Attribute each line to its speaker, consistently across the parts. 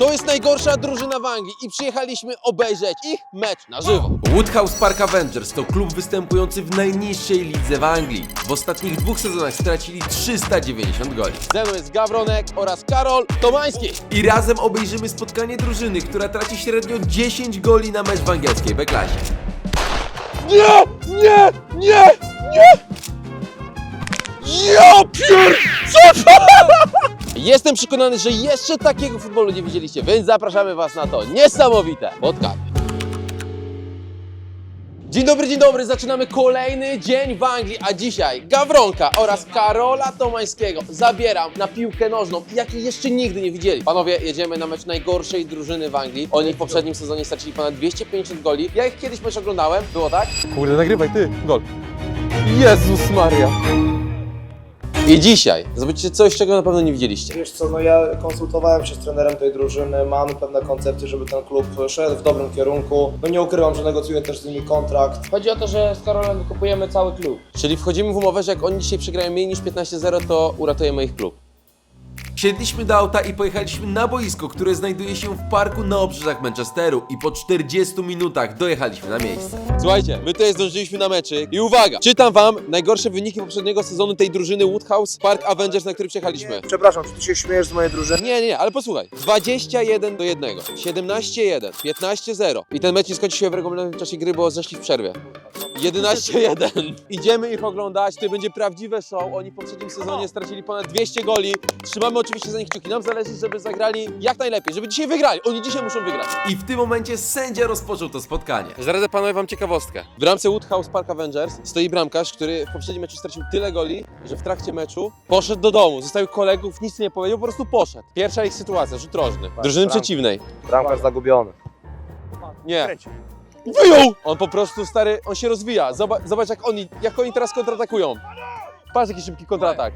Speaker 1: To jest najgorsza drużyna w Anglii i przyjechaliśmy obejrzeć ich mecz na żywo.
Speaker 2: Woodhouse Park Avengers to klub występujący w najniższej lidze w Anglii. W ostatnich dwóch sezonach stracili 390 goli.
Speaker 1: Ze mną jest Gawronek oraz Karol Tomański.
Speaker 2: I razem obejrzymy spotkanie drużyny, która traci średnio 10 goli na mecz w angielskiej B-klasie.
Speaker 1: Nie, nie, nie, nie! Ja pier... Co to? Jestem przekonany, że jeszcze takiego futbolu nie widzieliście, więc zapraszamy Was na to niesamowite spotkanie. Dzień dobry, dzień dobry, zaczynamy kolejny dzień w Anglii, a dzisiaj Gawronka oraz Karola Tomańskiego zabieram na piłkę nożną, jakiej jeszcze nigdy nie widzieli. Panowie, jedziemy na mecz najgorszej drużyny w Anglii. Oni w poprzednim sezonie stracili ponad 250 goli. Ja ich kiedyś mecz oglądałem, było tak? Kurde, nagrywaj ty, gol. Jezus Maria. I dzisiaj zobaczycie coś, czego na pewno nie widzieliście.
Speaker 3: Wiesz co, no ja konsultowałem się z trenerem tej drużyny, mamy pewne koncepcje, żeby ten klub szedł w dobrym kierunku. No nie ukrywam, że negocjuję też z nimi kontrakt.
Speaker 4: Chodzi o to, że z Karolem wykupujemy cały klub.
Speaker 1: Czyli wchodzimy w umowę, że jak oni dzisiaj przegrają mniej niż 15-0, to uratujemy ich klub.
Speaker 2: Siedliśmy do auta i pojechaliśmy na boisko, które znajduje się w parku na obrzeżach Manchesteru i po 40 minutach dojechaliśmy na miejsce.
Speaker 1: Słuchajcie, my tutaj zdążyliśmy na meczyk i uwaga, czytam wam najgorsze wyniki poprzedniego sezonu tej drużyny Woodhouse Park Avengers, na który przyjechaliśmy.
Speaker 3: Przepraszam, czy ty się śmiejesz z mojej drużyny?
Speaker 1: Nie, nie, nie, ale posłuchaj. 21 do 1, 17-1, 15-0. I ten mecz nie skończy się w regularnym czasie gry, bo zeszli w przerwie. 11-1. Idziemy ich oglądać, to będzie prawdziwe show. Oni w poprzednim sezonie stracili ponad 200 goli. Trzymamy oczywiście za nich kciuki. Nam zależy, żeby zagrali jak najlepiej, żeby dzisiaj wygrali. Oni dzisiaj muszą wygrać.
Speaker 2: I w tym momencie sędzia rozpoczął to spotkanie.
Speaker 1: Zdradzę panowie wam ciekawostkę. W bramce Woodhouse Park Avengers stoi bramkarz, który w poprzednim meczu stracił tyle goli, że w trakcie meczu poszedł do domu, zostawił kolegów, nic nie powiedział, po prostu poszedł. Pierwsza ich sytuacja, rzut rożny. Drużyny
Speaker 3: bramka.
Speaker 1: przeciwnej.
Speaker 3: Bramkarz zagubiony.
Speaker 1: Nie. Wyjął! On po prostu, stary, on się rozwija. Zobacz, zobacz jak, oni, jak oni teraz kontratakują. Patrz jaki szybki kontratak.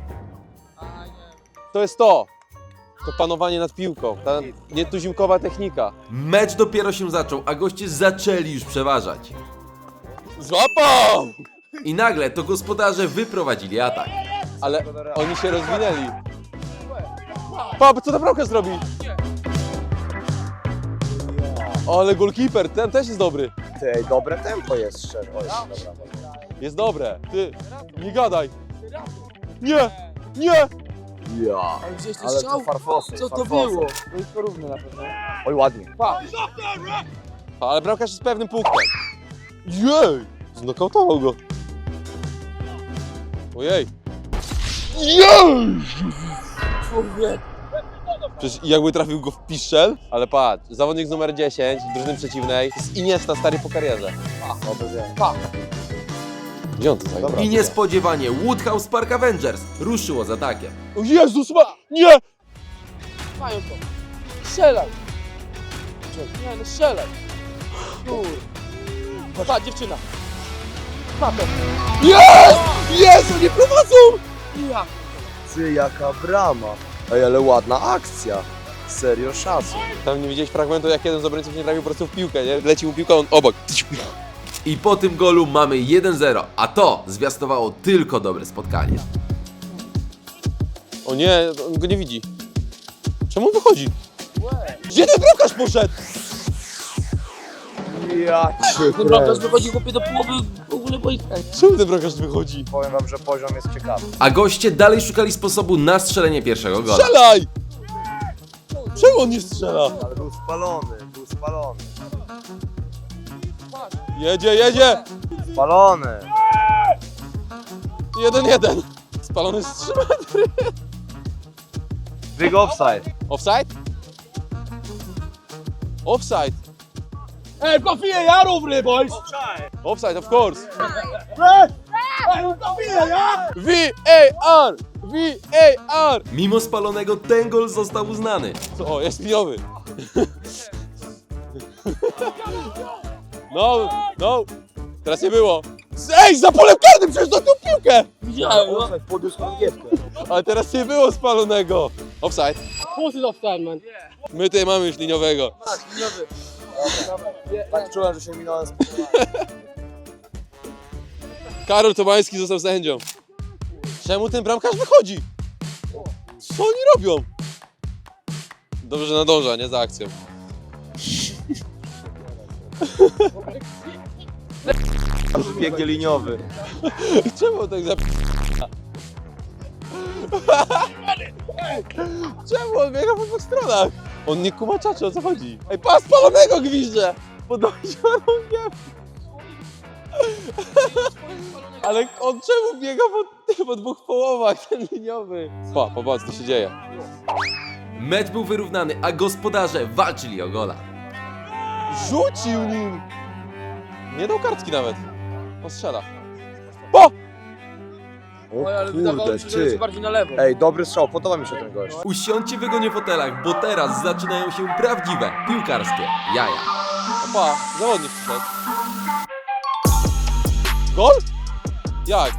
Speaker 1: To jest to. To panowanie nad piłką, ta nietuzinkowa technika.
Speaker 2: Mecz dopiero się zaczął, a goście zaczęli już przeważać.
Speaker 1: Złapał!
Speaker 2: I nagle to gospodarze wyprowadzili atak.
Speaker 1: Ale oni się rozwinęli. Pa, co ta bramka zrobi? Ale goalkeeper, ten też jest dobry.
Speaker 3: Ty, ej, dobre tempo jest szczerze. Oj, dobra.
Speaker 1: Jest dobre. Ty, nie gadaj. Nie, nie.
Speaker 3: Ja.
Speaker 4: Gdzieś
Speaker 3: Ale
Speaker 4: strzał?
Speaker 3: to farfosy,
Speaker 4: Co to
Speaker 3: farfosy.
Speaker 4: było? No i porówny na pewno.
Speaker 3: Oj, ładnie.
Speaker 1: Pa, ale bramkarz jest pewnym punktem. Jej! Znokautował go. Ojej. Jej!
Speaker 4: Człowiek.
Speaker 1: Przecież jakby trafił go w piszczel, ale patrz, zawodnik z numer 10 drużyny przeciwnej jest Iniesta stary po karierze.
Speaker 3: No bez jaj.
Speaker 1: Gdzie on to zagrał?
Speaker 2: I niespodziewanie Woodhouse Park Avengers ruszyło z atakiem.
Speaker 1: O Jezus ma... Nie!
Speaker 4: Mają to. Strzelaj. Nie no, strzelaj. Kur. Pa, dziewczyna. Pa to.
Speaker 1: Jest! Jezu, nie prowadzą!
Speaker 4: Ja.
Speaker 3: Ty, jaka brama. Ej, ale ładna akcja. Serio szacun.
Speaker 1: Tam nie widziałeś fragmentu, jak jeden z obrońców nie trafił po prostu w piłkę, nie? Leci mu piłka, on obok.
Speaker 2: I po tym golu mamy 1-0, a to zwiastowało tylko dobre spotkanie.
Speaker 1: O nie, on go nie widzi. Czemu on wychodzi? Gdzie ten bramkarz poszedł?
Speaker 3: Ja cię
Speaker 4: Ten bramkarz wychodzi chłopie do połowy ogóle boiska.
Speaker 1: Czemu ten bramkarz wychodzi?
Speaker 3: Powiem wam, że poziom jest ciekawy.
Speaker 2: A goście dalej szukali sposobu na strzelenie pierwszego gola.
Speaker 1: Strzelaj! Czemu on nie strzela?
Speaker 3: Ale był spalony, był spalony.
Speaker 1: Jedzie, jedzie!
Speaker 3: Spalony.
Speaker 1: Jeden, jeden. Spalony z 3 metry.
Speaker 3: Big offside.
Speaker 1: Offside? Offside.
Speaker 4: Ej, kofię ja równy, boys!
Speaker 1: Offside, of course. VAR! VAR!
Speaker 2: Mimo spalonego ten gol został uznany.
Speaker 1: Co? O, jest liniowy. No, no. Teraz nie było. Ej, za polem karnym przecież dotknął piłkę!
Speaker 4: Widziałem, no.
Speaker 3: Offside, podniósł mangietkę.
Speaker 1: Ale teraz nie było spalonego. Offside.
Speaker 4: Who's it offside, man?
Speaker 1: My tutaj mamy już liniowego.
Speaker 3: Tak czułem, że się minąłem z
Speaker 1: Karol Tomański został sędzią. Czemu ten bramkarz wychodzi? Co oni robią? Dobrze, że nadąża, nie za akcją.
Speaker 3: Biegnie liniowy.
Speaker 1: Czemu tak za... Czemu on biega po dwóch stronach? On nie kuma czaczy, o co chodzi? Ej, pas spalonego gwizdże! Podnosi warunkiem. Ale on czemu biega po, po dwóch połowach, ten liniowy? Pa, popatrz, co się dzieje.
Speaker 2: Mecz był wyrównany, a gospodarze walczyli o gola.
Speaker 1: Rzucił nim! Nie dał kartki nawet. On strzela. O!
Speaker 4: Oj, ale wydawało mi się, że jest bardziej na lewo.
Speaker 3: Ej, dobry strzał, podoba mi się ten gość.
Speaker 2: Usiądźcie w wygonie fotelach, bo teraz zaczynają się prawdziwe piłkarskie jaja.
Speaker 1: Opa, zawodnik przyszedł. Gol? Jak?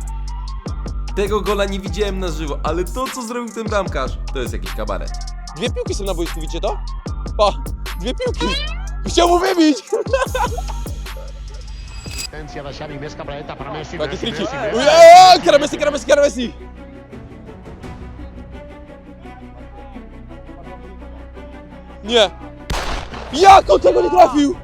Speaker 2: Tego gola nie widziałem na żywo, ale to co zrobił ten bramkarz, to jest jakiś kabaret.
Speaker 1: Dwie piłki są na boisku, widzicie to? Pa, dwie piłki. Chciał mu wybić.
Speaker 5: Asistencia da Xavi, més cap a la dreta per Messi.
Speaker 1: Jakie
Speaker 5: Messi,
Speaker 1: triki.
Speaker 5: Messi, Messi.
Speaker 1: Uja, Karamesi, Karamesi, Karamesi. Nie. Jak on tego nie trafił?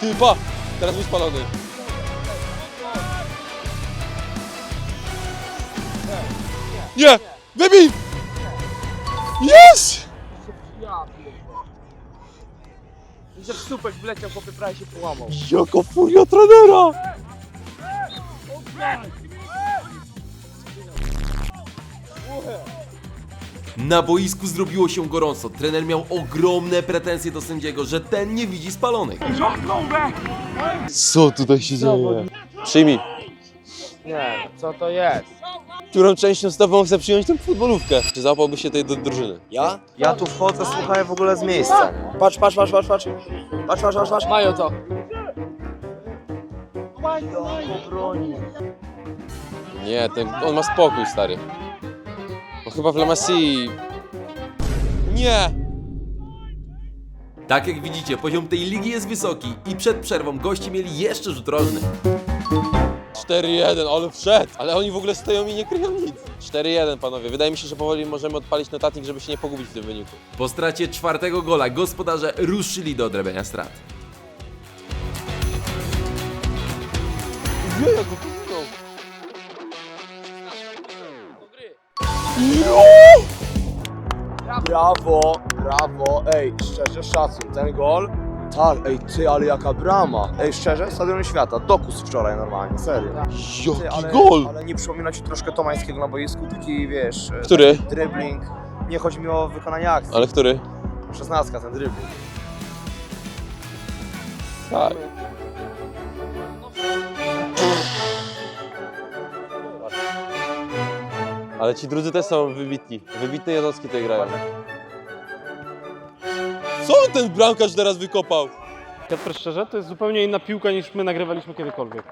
Speaker 1: Ty, pa. Teraz był spalony. Nie! Wybij! Jest!
Speaker 4: Ja pierdolę. Że w słupek wleciał, chłopie prawie się połamał.
Speaker 1: Jaka furia trenera!
Speaker 2: Na boisku zrobiło się gorąco. Trener miał ogromne pretensje do sędziego, że ten nie widzi spalonych.
Speaker 1: Co tutaj się dzieje? Przyjmij.
Speaker 4: Nie, co to jest?
Speaker 1: Którą częścią stawą chcę przyjąć tę futbolówkę? Czy załapałby się tej do drużyny?
Speaker 3: Ja? Ja tu wchodzę, słuchaj, w ogóle z miejsca. Patrz, patrz, patrz, patrz, patrz. Patrz, patrz, patrz, patrz.
Speaker 4: Mają to.
Speaker 1: Nie, ten, on ma spokój, stary. Bo chyba w La Masie... Nie!
Speaker 2: Tak jak widzicie, poziom tej ligi jest wysoki i przed przerwą goście mieli jeszcze rzut rożny.
Speaker 1: 4-1, ale wszedł! Ale oni w ogóle stoją i nie kryją nic. 4-1, panowie. Wydaje mi się, że powoli możemy odpalić notatnik, żeby się nie pogubić w tym wyniku.
Speaker 2: Po stracie czwartego gola gospodarze ruszyli do odrabiania strat.
Speaker 1: Nie, jak go.
Speaker 3: Brawo, brawo, ej, szczerze szacun, ten gol. Tak, ej, ty, ale jaka brama. Ej, szczerze, Stadion Świata, dokus wczoraj normalnie, serio. Ty,
Speaker 1: Jaki
Speaker 3: ale,
Speaker 1: gol!
Speaker 3: ale nie przypomina ci troszkę Tomańskiego na boisku, taki, wiesz... e,
Speaker 1: Który?
Speaker 3: taki Dribbling. Nie chodzi mi o wykonanie akcji.
Speaker 1: Ale który?
Speaker 3: 16, ten dribbling.
Speaker 1: Tak. Ale ci drudzy też są wybitni. Wybitne jednostki tutaj grają. Co ten bramkarz teraz wykopał?
Speaker 6: Kacper, szczerze, to jest zupełnie inna piłka niż my nagrywaliśmy kiedykolwiek.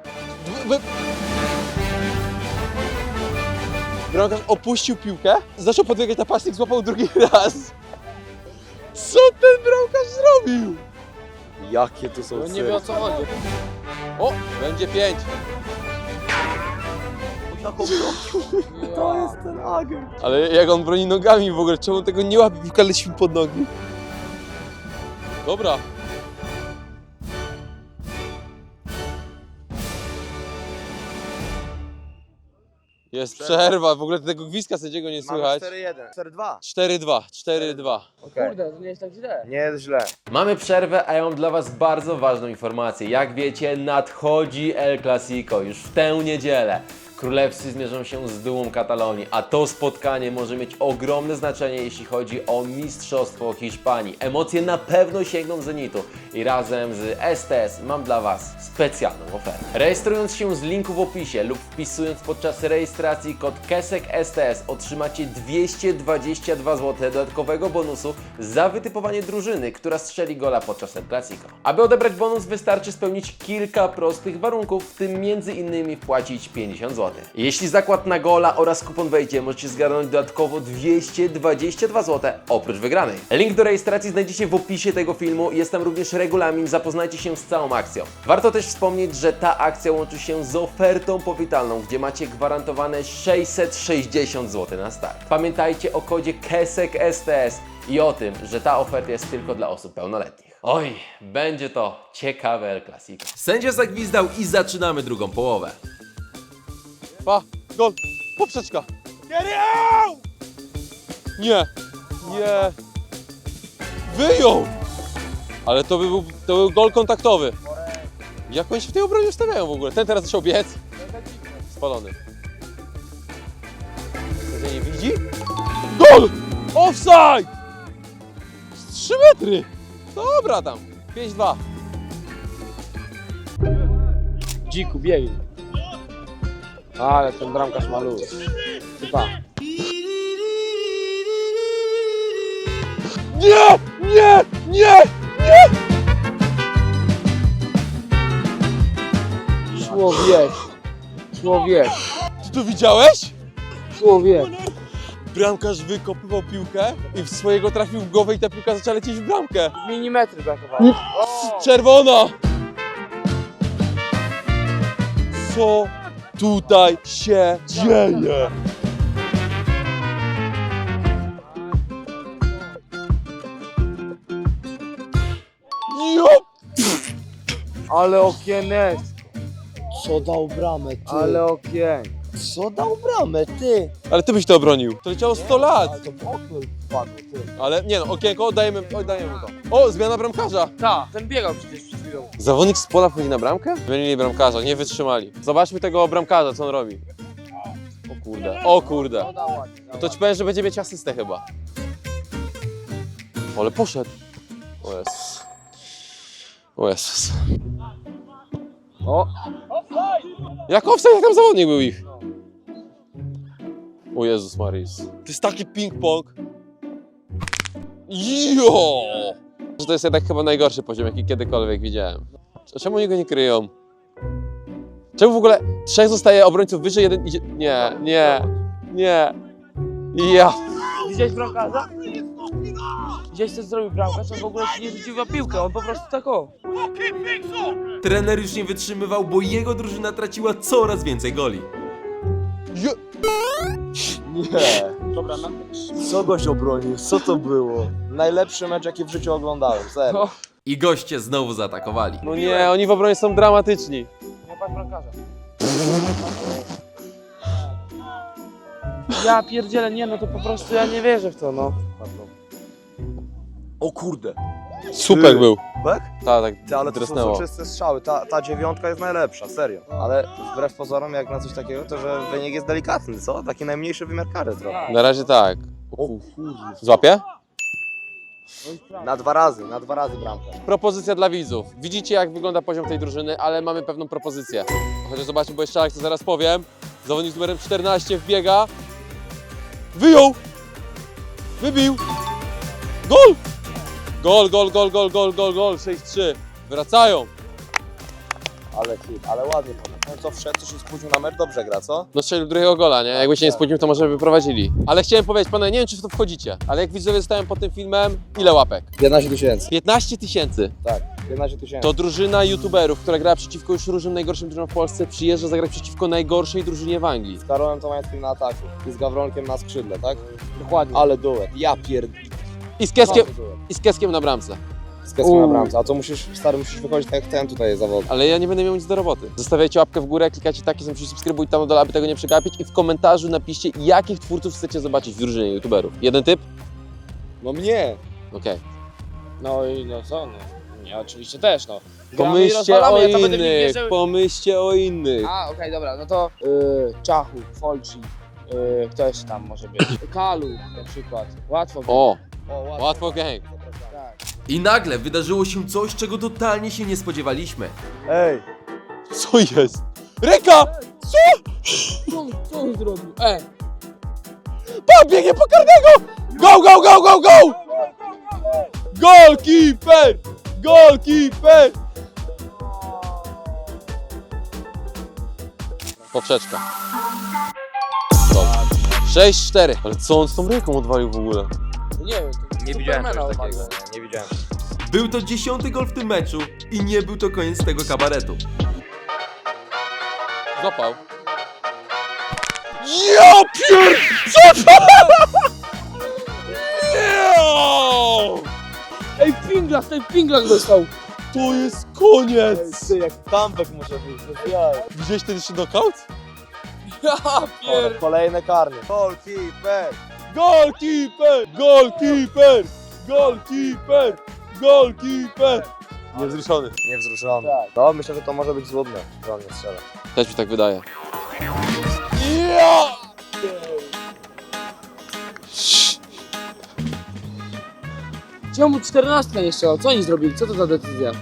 Speaker 1: Bramkarz opuścił piłkę, zaczął podbiegać na pasnik, złapał drugi raz. Co ten bramkarz zrobił?
Speaker 3: Jakie tu są
Speaker 4: No nie wie o co chodzi.
Speaker 1: O, będzie pięć.
Speaker 3: To jest ten agent.
Speaker 1: Ale jak on broni nogami w ogóle, czemu tego nie łapie, piłka leci pod nogi? Dobra. Jest przerwa, w ogóle tego gwizdka sędziego nie słychać.
Speaker 3: 4-1. 4-2.
Speaker 1: 4-2, 4-2.
Speaker 3: Okej.
Speaker 4: Kurde, to nie jest tak źle.
Speaker 3: Nie jest źle.
Speaker 2: Mamy przerwę, a ja mam dla Was bardzo ważną informację. Jak wiecie, nadchodzi El Clasico już w tę niedzielę. Królewscy zmierzą się z dumą Katalonii, a to spotkanie może mieć ogromne znaczenie, jeśli chodzi o Mistrzostwo Hiszpanii. Emocje na pewno sięgną zenitu i razem z STS mam dla Was specjalną ofertę. Rejestrując się z linku w opisie lub wpisując podczas rejestracji kod KESEK STS otrzymacie 222 zł dodatkowego bonusu za wytypowanie drużyny, która strzeli gola podczas El Clasico. Aby odebrać bonus wystarczy spełnić kilka prostych warunków, w tym między innymi wpłacić 50 zł. Jeśli zakład na gola oraz kupon wejdzie, możecie zgarnąć dodatkowo 222 zł oprócz wygranej. Link do rejestracji znajdziecie w opisie tego filmu. Jest tam również regulamin, zapoznajcie się z całą akcją. Warto też wspomnieć, że ta akcja łączy się z ofertą powitalną, gdzie macie gwarantowane 660 zł na start. Pamiętajcie o kodzie KESEK STS i o tym, że ta oferta jest tylko dla osób pełnoletnich. Oj, będzie to ciekawe El Clasico. Sędzia zagwizdał i zaczynamy drugą połowę.
Speaker 1: Pa, gol, poprzeczka. Nie, nie. Wyjął! Ale to by był, to był gol kontaktowy. Jak oni się w tej obronie ustawiają w ogóle? Ten teraz zaczął biec. Spalony. Sędzia nie widzi? Gol! Offside! Z 3 metry! Dobra tam. 5-2.
Speaker 4: Dziku, biegnie. Ale ten bramkarz ma luz. Chyba.
Speaker 1: Nie! Nie! Nie! Nie!
Speaker 4: Człowiek. Człowiek.
Speaker 1: Ty to widziałeś?
Speaker 4: Człowiek.
Speaker 1: Bramkarz wykopywał piłkę i w swojego trafił w głowę i ta piłka zaczęła lecieć w bramkę.
Speaker 4: Milimetry brakowało.
Speaker 1: Czerwona! Co tutaj się dzieje? Jo!
Speaker 4: Ale okienek.
Speaker 3: Co dał bramę, ty?
Speaker 4: Ale okien.
Speaker 3: Co dał bramę, ty?
Speaker 1: Ale ty byś to obronił. To leciało 100 lat.
Speaker 3: Ale to okno wpadło, ty.
Speaker 1: Ale nie no, okienko, oddajemy, oddajemy to. O, zmiana bramkarza.
Speaker 4: Ta, ten biegał przecież przed chwilą.
Speaker 1: Zawodnik z pola wchodzi na bramkę? Zmienili bramkarza, nie wytrzymali. Zobaczmy tego bramkarza, co on robi. O kurde, o kurde.
Speaker 4: No
Speaker 1: To ci powiem, że będzie mieć asystę chyba. Ale poszedł. O Jezus. O Jezus.
Speaker 4: O.
Speaker 1: Jak offside, jak tam zawodnik był ich? O Jezus Maris. To jest taki ping-pong. Jo! Że To jest jednak chyba najgorszy poziom, jaki kiedykolwiek widziałem. Czemu oni go nie kryją? Czemu w ogóle trzech zostaje obrońców wyżej, jeden idzie... Nie, nie, nie. Ja
Speaker 4: Widziałeś bramkarza? Widziałeś co zrobił bramkarz? On w ogóle się nie rzucił na piłkę, on po prostu tak o.
Speaker 2: Trener już nie wytrzymywał, bo jego drużyna traciła coraz więcej goli.
Speaker 3: Nie.
Speaker 4: Dobra, no.
Speaker 3: Co goś obronił? Co to było? Najlepszy mecz, jaki w życiu oglądałem, serio.
Speaker 4: No.
Speaker 2: I goście znowu zaatakowali.
Speaker 1: No nie, oni w obronie są dramatyczni.
Speaker 4: Nie patrz bramkarza. Ja pierdzielę, nie no to po prostu ja nie wierzę w to, no.
Speaker 3: O kurde.
Speaker 1: Super był.
Speaker 3: Tak?
Speaker 1: Tak, tak,
Speaker 3: Ty, ale to są
Speaker 1: drysnęło.
Speaker 3: soczyste strzały. Ta, ta dziewiątka jest najlepsza, serio. Ale wbrew pozorom, jak na coś takiego, to że wynik jest delikatny, co? Taki najmniejszy wymiar kary trochę.
Speaker 1: Na razie tak.
Speaker 3: O kurde.
Speaker 1: Złapie?
Speaker 3: Na dwa razy, na dwa razy bramkę.
Speaker 1: Propozycja dla widzów. Widzicie, jak wygląda poziom tej drużyny, ale mamy pewną propozycję. Chociaż zobaczmy, bo jeszcze akcję zaraz powiem. Zawodnik z numerem 14 wbiega. Wyjął! Wybił! Gol! Gol, gol, gol, gol, gol, gol, gol, 6-3. Wracają.
Speaker 3: Ale hit, ale ładnie. Ten co wszedł, co się spóźnił na mecz, dobrze gra, co?
Speaker 1: No strzelił drugiego gola, nie? Jakby się nie spóźnił, to może by wyprowadzili. Ale chciałem powiedzieć, panowie, nie wiem, czy w to wchodzicie, ale jak widzowie zostałem pod tym filmem, ile łapek?
Speaker 3: 15 tysięcy.
Speaker 1: 15 tysięcy.
Speaker 3: Tak, 15 tysięcy.
Speaker 1: To drużyna youtuberów, która gra przeciwko już różnym najgorszym drużynom w Polsce, przyjeżdża zagrać przeciwko najgorszej drużynie w Anglii.
Speaker 3: Z Karolem Tomańskim na ataku i z Gawronkiem na skrzydle, tak?
Speaker 4: Dokładnie.
Speaker 3: Ale duet. Ja pierd...
Speaker 1: I z Keskiem,
Speaker 3: Ale duet.
Speaker 1: i z Keskiem na bramce.
Speaker 3: Z Keskiem na
Speaker 4: Uuu.
Speaker 3: bramce. A to musisz, stary, musisz wychodzić tak jak ten tutaj jest zawodnik.
Speaker 1: Ale ja nie będę miał nic do roboty. Zostawiajcie łapkę w górę, klikacie taki sam przycisk subskrybuj tam na dole, aby tego nie przegapić i w komentarzu napiszcie, jakich twórców chcecie zobaczyć w drużynie youtuberów. Jeden typ?
Speaker 3: No mnie!
Speaker 1: Okej.
Speaker 4: No i no co, no. Nie, oczywiście też, no. Gramy i
Speaker 1: Pomyślcie
Speaker 4: rozwalamy,
Speaker 1: o
Speaker 4: ja to będę w nich
Speaker 1: innych,
Speaker 4: wierzył.
Speaker 1: pomyślcie o innych.
Speaker 4: A, okej, dobra, no to y, Czachu, Folci, y, kto jeszcze tam może być? Kalu na przykład. Łatwo.
Speaker 1: O,
Speaker 3: O,
Speaker 1: łatwo gang.
Speaker 2: I nagle wydarzyło się coś, czego totalnie się nie spodziewaliśmy.
Speaker 3: Ej!
Speaker 1: Co jest? Ręka!
Speaker 4: Co, co on zrobił? E,
Speaker 1: Pan biegnie po karnego! Go, go, go, go, go! Goalkeeper! Goalkeeper! Poprzeczka. Dobra. 6-4. Ale co on z tą ręką odwalił w ogóle?
Speaker 4: Nie wiem, to
Speaker 3: Nie widziałem
Speaker 4: Supermana
Speaker 3: czegoś takiego, nie, nie widziałem.
Speaker 2: Był to dziesiąty gol w tym meczu i nie był to koniec tego kabaretu.
Speaker 1: Złapał. Ja pier... Co to? Nie!
Speaker 4: Ej, pinglas, ten pinglas dostał!
Speaker 1: To jest koniec!
Speaker 3: Ty, jak comeback może być, to ja.
Speaker 1: Widziałeś ten jeszcze knockout?
Speaker 4: Ja pier...
Speaker 3: Kolejne karny. Goalkeeper!
Speaker 1: Goalkeeper! Goalkeeper! Goalkeeper! Goalkeeper! Niewzruszony.
Speaker 3: Niewzruszony. To myślę, że to może być złudne, że on nie strzela.
Speaker 1: Też mi tak wydaje. Ja!
Speaker 4: Czemu 14 nie strzelał? Co oni zrobili? Co to za decyzja?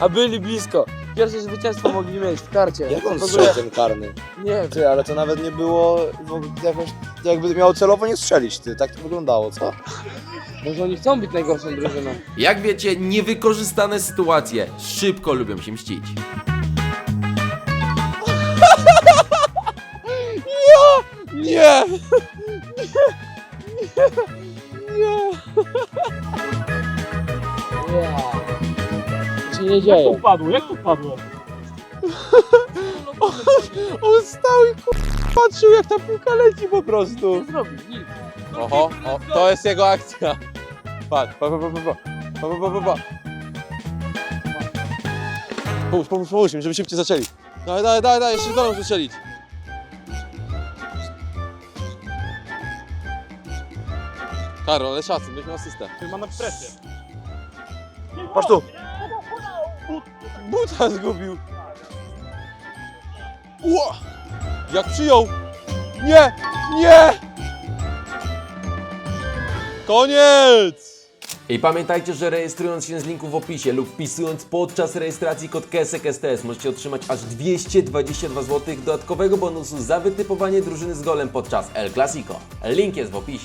Speaker 4: A byli blisko. Pierwsze zwycięstwo mogli mieć w karcie.
Speaker 3: Jak on
Speaker 4: w ogóle...
Speaker 3: strzelił ten karny?
Speaker 4: Nie wiem.
Speaker 3: Ty, ale to nawet nie było jakoś, jakby miał celowo nie strzelić, ty, tak to wyglądało, co?
Speaker 4: Może oni chcą być najgorszą drużyną.
Speaker 2: Jak wiecie, niewykorzystane sytuacje szybko lubią się mścić.
Speaker 1: Nie!
Speaker 4: Ja. Co się nie dzieje?
Speaker 6: Padło, jak to padło?
Speaker 1: On stał i ku- patrzył jak ta piłka leci po prostu.
Speaker 4: Nie zrobił nic.
Speaker 1: Oho, o, to jest jego akcja. Patrz, pa, pa, pa, pa, pa. Pa, pa, pa, pa, pa. Pomóż, pomóż, pomóż mi, żeby szybciej zaczęli. Daj, daj, daj, daj, jeszcze golą strzelić. Karol, ale szacun, byś miał asystę.
Speaker 6: Ma na presję.
Speaker 3: Patrz tu!
Speaker 1: Buta zgubił. Ło! Jak przyjął! Nie! Nie! Koniec!
Speaker 2: I pamiętajcie, że rejestrując się z linku w opisie lub wpisując podczas rejestracji kod KESEK STS możecie otrzymać aż 222 zł dodatkowego bonusu za wytypowanie drużyny z golem podczas El Clasico. Link jest w opisie.